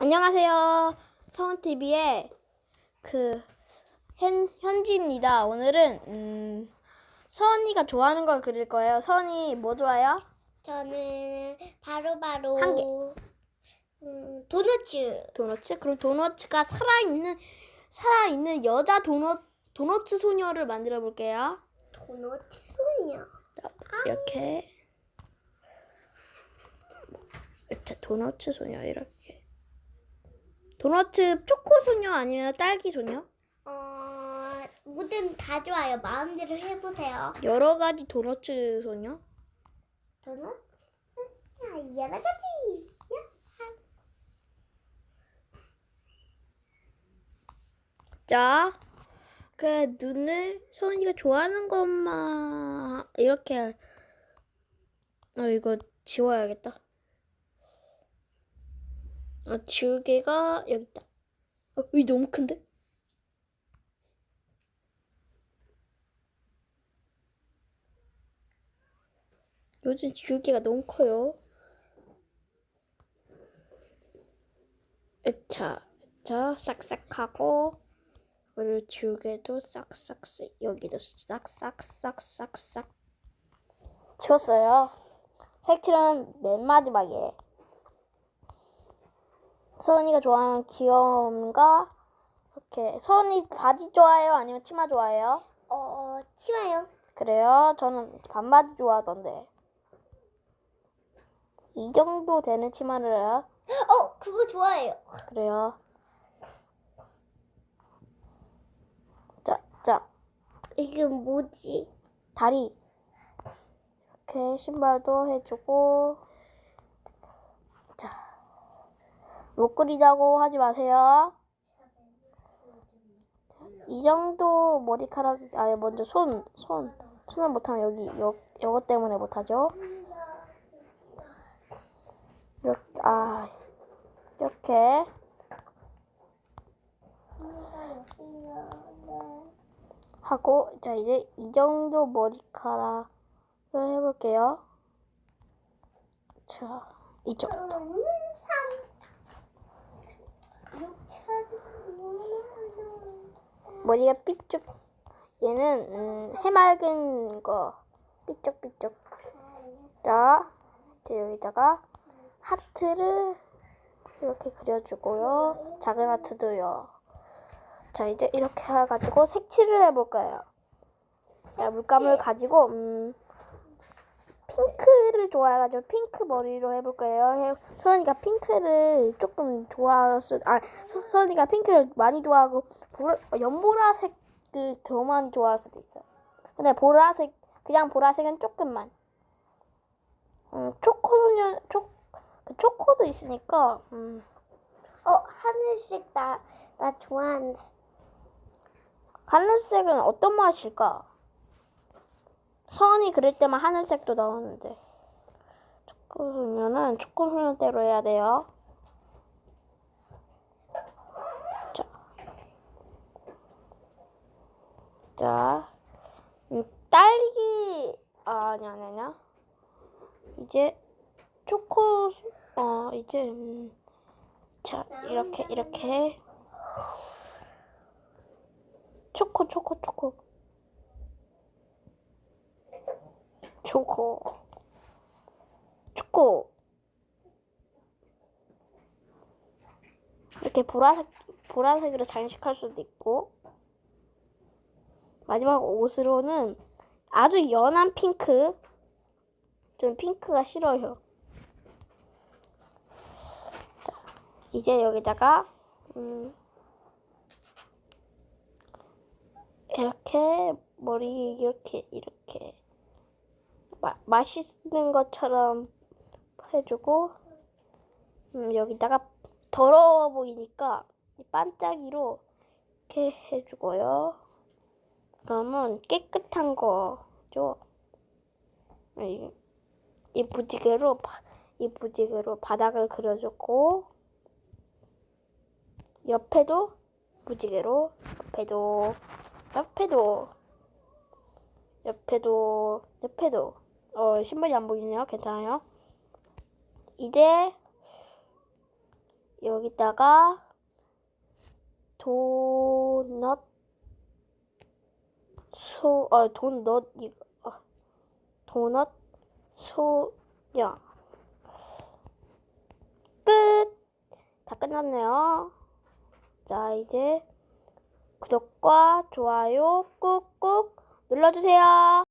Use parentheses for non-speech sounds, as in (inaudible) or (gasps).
안녕하세요. 서은TV의 그 현, 현지입니다. 오늘은 음, 서은이가 좋아하는 걸 그릴 거예요. 서은이 뭐 좋아해요? 저는 바로바로 한 개. 음, 도너츠. 도너츠? 그럼 도너츠가 살아있는 살아있는 여자 도너 도너츠 소녀를 만들어 볼게요. 도너츠 소녀. 자, 이렇게 자, 도너츠 소녀 이렇게 도너츠 초코 소녀 아니면 딸기 소녀? 어, 뭐든 다 좋아요. 마음대로 해보세요. 여러 가지 도너츠 소녀? 도너츠? 야, 여러 가지. 자, 그 눈을 서은이가 좋아하는 것만 이렇게 어 이거 지워야겠다. 어, 지우개가 여기 있다. 어, 이 너무 큰데? 요즘 지우개가 너무 커요. 자, 자, 싹싹하고 그리고 지우개도 싹싹싹 여기도 싹싹싹싹싹 지웠어요. 색칠은 맨 마지막에 서은이가 좋아하는 귀여운 거 이렇게 서은이 바지 좋아해요? 아니면 치마 좋아해요? 어, 치마요. 그래요? 저는 반바지 좋아하던데 이 정도 되는 치마를 해요? (gasps) 어, 그거 좋아해요. 그래요. 자, 자, 이게 뭐지? 다리. 이렇게 신발도 해주고. 자, 못 그리자고 하지 마세요. 자, 이 정도 머리카락, 아니, 먼저 손, 손. 손 을 못하면 여기, 요, 요거 때문에 못하죠. 이렇게, 아, 이렇게. 하고 자 이제 이 정도 머리카락을 해볼게요. 자 이쪽 머리가 삐쭉 얘는 음, 해맑은 거. 삐쭉삐쭉 자 이제 여기다가 하트를 이렇게 그려주고요. 작은 하트도요. 자 이제 이렇게 해가지고 색칠을 해볼까요? 자 물감을 가지고 음, 핑크를 좋아해가지고 핑크 머리로 해볼 거예요. 해- 소연이가 핑크를 조금 좋아할 아 소, 소연이가 핑크를 많이 좋아하고 보라, 어, 연보라색을 더 많이 좋아할 수도 있어요. 근데 보라색 그냥 보라색은 조금만. 음, 초코는 초그 초코도 있으니까 음, 어, 하늘색 나, 나 좋아하는데. 하늘색은 어떤 맛일까? 서은이 그릴 때만 하늘색도 나오는데. 초코소녀는 초코소녀대로 해야 돼요. 자, 자, 음, 딸기. 아, 아니 아니 아니야. 이제 초코 어 이제 음, 자 이렇게 이렇게. 초코 초코 초코 초코 초코 이렇게 보라색 보라색으로 장식할 수도 있고. 마지막 옷으로는 아주 연한 핑크. 전 핑크가 싫어요. 자, 이제 여기다가 음, 이렇게 머리 이렇게 이렇게 마, 맛있는 것처럼 해주고 음, 여기다가 더러워 보이니까 이 반짝이로 이렇게 해주고요. 그러면 깨끗한 거죠. 이, 이 무지개로 바- 이 무지개로 바닥을 그려주고 옆에도 무지개로 옆에도 옆에도 옆에도 옆에도 어 신발이 안 보이네요. 괜찮아요. 이제 여기다가 도넛 소, 아, 도넛, 이거, 아, 도넛 소야. 끝! 다 끝났네요. 자, 이제 구독과 좋아요 꾹꾹 눌러주세요.